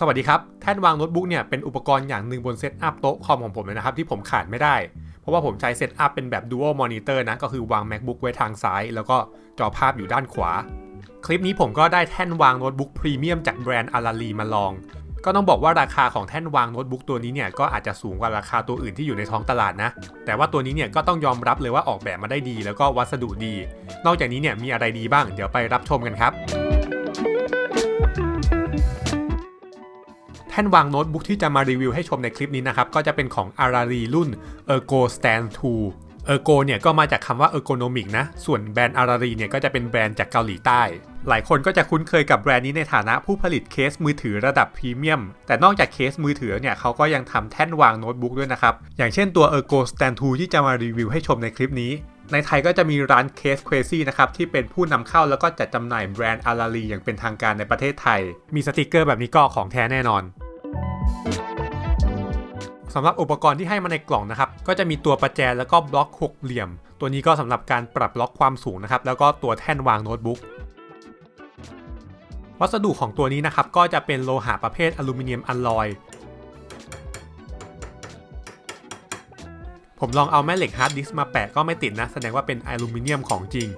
สวัสดีครับ แท่นวางโน้ตบุ๊กเนี่ยเป็นอุปกรณ์อย่างหนึ่งบนเซตอัพโต๊ะคอมของผมเลยนะครับที่ผมขาดไม่ได้ เพราะว่าผมใช้เซตอัพเป็นแบบ Dual Monitor นะ ก็คือวาง MacBook ไว้ทางซ้าย แล้วก็จอภาพอยู่ด้านขวา คลิปนี้ผมก็ได้แท่นวางโน้ตบุ๊กพรีเมียมจากแบรนด์อาราลีมาลอง ก็ต้องบอกว่าราคาของแท่นวางโน้ตบุ๊กตัวนี้เนี่ยก็อาจจะสูงกว่าราคาตัวอื่นที่อยู่ในท้องตลาดนะ แต่ว่าตัวนี้เนี่ยก็ต้องยอมรับเลยว่าออกแบบมาได้ดี แล้วก็วัสดุดี นอกจากนี้เนี่ยมีอะไรดีบ้าง เดี๋ยวไปรับชมกันครับ ท่นวางโน้ตบุ๊กที่จะมารีวิวให้ชมในคลิปนี้นะครับ ก็จะเป็นของ Arari รุ่น Ergo Stand 2 Ergo เนี่ยก็มาจากคำว่า ergonomic นะ ส่วนแบรนด์ Arari เนี่ยก็จะเป็นแบรนด์จากเกาหลีใต้ หลายคนก็จะคุ้นเคยกับแบรนด์นี้ในฐานะผู้ผลิตเคสมือถือระดับพรีเมียม แต่นอกจากเคสมือถือเนี่ยเขาก็ยังทำแท่นวางโน้ตบุ๊กด้วยนะครับ อย่างเช่นตัว Ergo Stand 2 ที่จะมารีวิวให้ชมในคลิปนี้ในไทยก็จะมีร้าน Case Crazy นะครับที่เป็นผู้นำเข้าแล้วก็จัดจำหน่ายแบรนด์ Arari อย่างเป็นทางการในประเทศไทย มีสติกเกอร์แบบนี้ก็ของแท้แน่นอน สำหรับอุปกรณ์ที่ให้มาในกล่องนะครับ ก็จะมีตัวประแจแล้วก็บล็อกหกเหลี่ยม ตัวนี้ก็สำหรับการปรับล็อกความสูงนะครับ แล้วก็ตัวแท่นวางโน้ตบุ๊ก วัสดุของตัวนี้นะครับ ก็จะเป็นโลหะประเภทอลูมิเนียมอลลอย ผมลองเอาแม่เหล็กฮาร์ดดิสก์มาแปะก็ไม่ติดนะ แสดงว่าเป็นอลูมิเนียมของจริง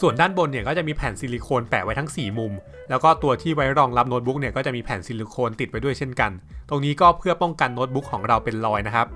ส่วนด้านบนเนี่ยก็จะมีแผ่นซิลิโคนแปะไว้ทั้ง 4 มุม แล้วก็ตัวที่ไว้รองรับโน้ตบุ๊กเนี่ยก็จะมีแผ่นซิลิโคนติดไว้ด้วยเช่นกัน ตรงนี้ก็เพื่อป้องกันโน้ตบุ๊กของเราเป็นรอยนะครับ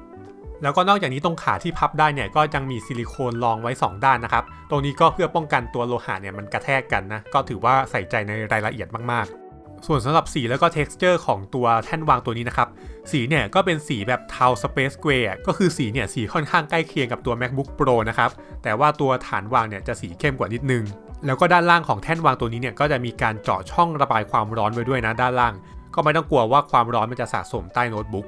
แล้วก็นอกจากนี้ตรงขาที่พับได้เนี่ยก็ยังมีซิลิโคนรองไว้ 2 ด้านนะครับ ตรงนี้ก็เพื่อป้องกันตัวโลหะเนี่ยมันกระแทกกันนะ ก็ถือว่าใส่ใจในรายละเอียดมากๆ ส่วนสำหรับสีแล้วก็ texture ของตัวแท่นวางตัวนี้นะครับ สีเนี่ยก็เป็นสีแบบเทา space gray ก็คือสีเนี่ยสีค่อนข้างใกล้เคียงกับตัว macbook pro นะครับ แต่ว่าตัวฐานวางเนี่ยจะสีเข้มกว่านิดนึง แล้วก็ด้านล่างของแท่นวางตัวนี้เนี่ยก็จะมีการเจาะช่องระบายความร้อนไว้ด้วยนะด้านล่าง ก็ไม่ต้องกลัวว่าความร้อนมันจะสะสมใต้โน้ตบุ๊ก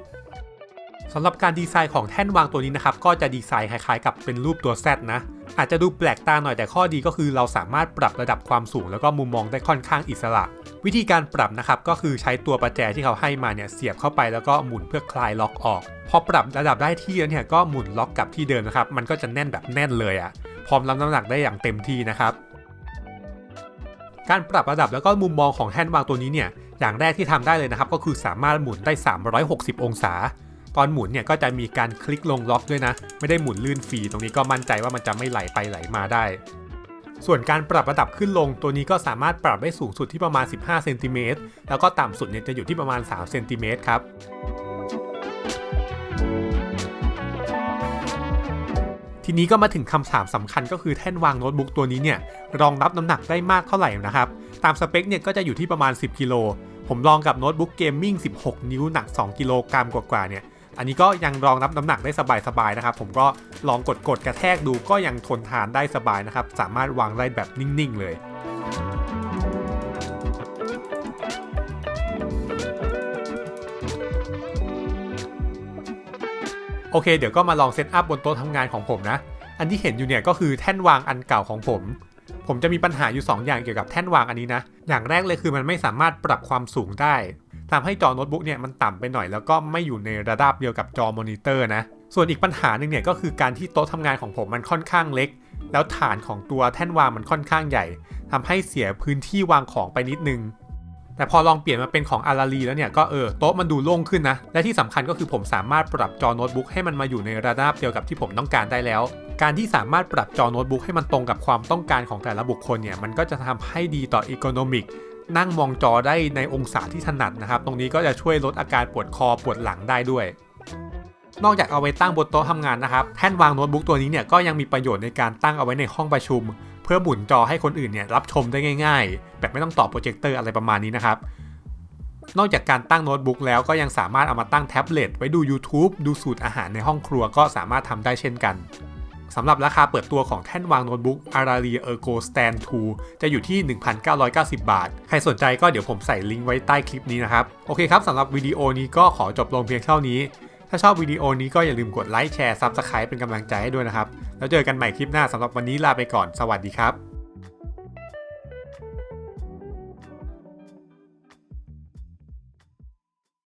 สำหรับการดีไซน์ของแท่นวางตัวนี้นะครับ ก็จะดีไซน์คล้ายๆกับเป็นรูปตัว Z นะ อาจจะดูแปลกตาหน่อยแต่ข้อดีก็คือเราสามารถปรับระดับความสูง แล้วก็มุมมองได้ค่อนข้างอิสระ วิธีการปรับนะครับก็คือใช้ตัวประแจที่เขาให้มาเนี่ยเสียบเข้าไปแล้วก็หมุนเพื่อคลายล็อกออก พอปรับระดับได้ที่แล้วเนี่ยก็หมุนล็อกกลับที่เดิมนะครับมันก็จะแน่นแบบแน่นเลยอะ่ะพร้อมรับน้ำหนักได้อย่างเต็มที่นะครับการปรับระดับแล้วก็มุมมองของแท่นวางตัวนี้เนี่ยอย่างแรกที่ทำได้เลยนะครับก็คือสามารถหมุนได้ 360 องศา ตอนหมุนเนี่ยก็จะมีการคลิกลงล็อกด้วยนะ ไม่ได้หมุนลื่นฟรีตรงนี้ก็มั่นใจว่ามันจะไม่ไหลไปไหลมาได้ ส่วนการปรับระดับขึ้นลงตัวนี้ก็สามารถปรับได้สูงสุดที่ประมาณ 15เซนติเมตรแล้วก็ต่ำสุดเนี่ยจะอยู่ที่ประมาณ3เซนติเมตรครับทีนี้ก็มาถึงคำถามสำคัญก็คือแท่นวางโน้ตบุ๊กตัวนี้เนี่ยรองรับน้ำหนักได้มากเท่าไหร่นะครับ ตามสเปคเนี่ยก็จะอยู่ที่ประมาณ 10 กิโล ผมลองกับโน้ตบุ๊กเกมมิ่ง 16 นิ้วหนัก 2 กิโลกรัมกว่าๆเนี่ย อันนี้ก็ยังรองรับน้ำหนักได้สบายๆนะครับ ผมก็ลองกดกดกระแทกดูก็ยังทนทานได้สบายนะครับ สามารถวางได้แบบนิ่งๆ เลยโอเค เดี๋ยวก็มาลองเซตอัพบนโต๊ะทำงานของผมนะ อันที่เห็นอยู่เนี่ยก็คือแท่นวางอันเก่าของผม ผมจะมีปัญหาอยู่ 2 อย่างเกี่ยวกับแท่นวางอันนี้นะ อย่างแรกเลยคือมันไม่สามารถปรับความสูงได้ ทำให้จอโน้ตบุ๊กเนี่ยมันต่ำไปหน่อยแล้วก็ไม่อยู่ในระดับเดียวกับจอมอนิเตอร์นะ ส่วนอีกปัญหาหนึ่งเนี่ยก็คือการที่โต๊ะทำงานของผมมันค่อนข้างเล็ก แล้วฐานของตัวแท่นวางมันค่อนข้างใหญ่ทำให้เสียพื้นที่วางของไปนิดนึงแต่พอลองเปลี่ยนมาเป็นของอาราลีแล้วเนี่ยก็เออโต๊ะมันดูโล่งขึ้นนะ และที่สำคัญก็คือผมสามารถปรับจอโน้ตบุ๊กให้มันมาอยู่ในระดับเดียวกับที่ผมต้องการได้แล้ว การที่สามารถปรับจอโน้ตบุ๊กให้มันตรงกับความต้องการของแต่ละบุคคลเนี่ยมันก็จะทำให้ดีต่ออีโคโนมิก นั่งมองจอได้ในองศาที่ถนัดนะครับ ตรงนี้ก็จะช่วยลดอาการปวดคอปวดหลังได้ด้วย นอกจากเอาไว้ตั้งบนโต๊ะทำงานนะครับ แท่นวางโน้ตบุ๊กตัวนี้เนี่ยก็ยังมีประโยชน์ในการตั้งเอาไว้ในห้องประชุม เพื่อหมุนจอให้คนอื่นเนี่ยรับชมได้ง่าย ๆ แบบไม่ต้องต่อโปรเจคเตอร์อะไรประมาณนี้นะครับนอกจากการตั้งโน้ตบุ๊กแล้วก็ยังสามารถเอามาตั้งแท็บเล็ตไว้ดู YouTube ดูสูตรอาหารในห้องครัวก็สามารถทำได้เช่นกัน สำหรับราคาเปิดตัวของแท่นวางโน้ตบุ๊ก Arari Ergo Stand 2 จะอยู่ที่ 1,990 บาท ใครสนใจก็เดี๋ยวผมใส่ลิงก์ไว้ใต้คลิปนี้นะครับ โอเคครับสำหรับวิดีโอนี้ก็ขอจบลงเพียงเท่านี้ ถ้าชอบวิดีโอนี้ก็อย่าลืมกดไลค์แชร์ซับสไครป์เป็นกำลังใจให้ด้วยนะครับ แล้วเจอกันใหม่คลิปหน้าสำหรับวันนี้ลาไปก่อนสวัสดีครับ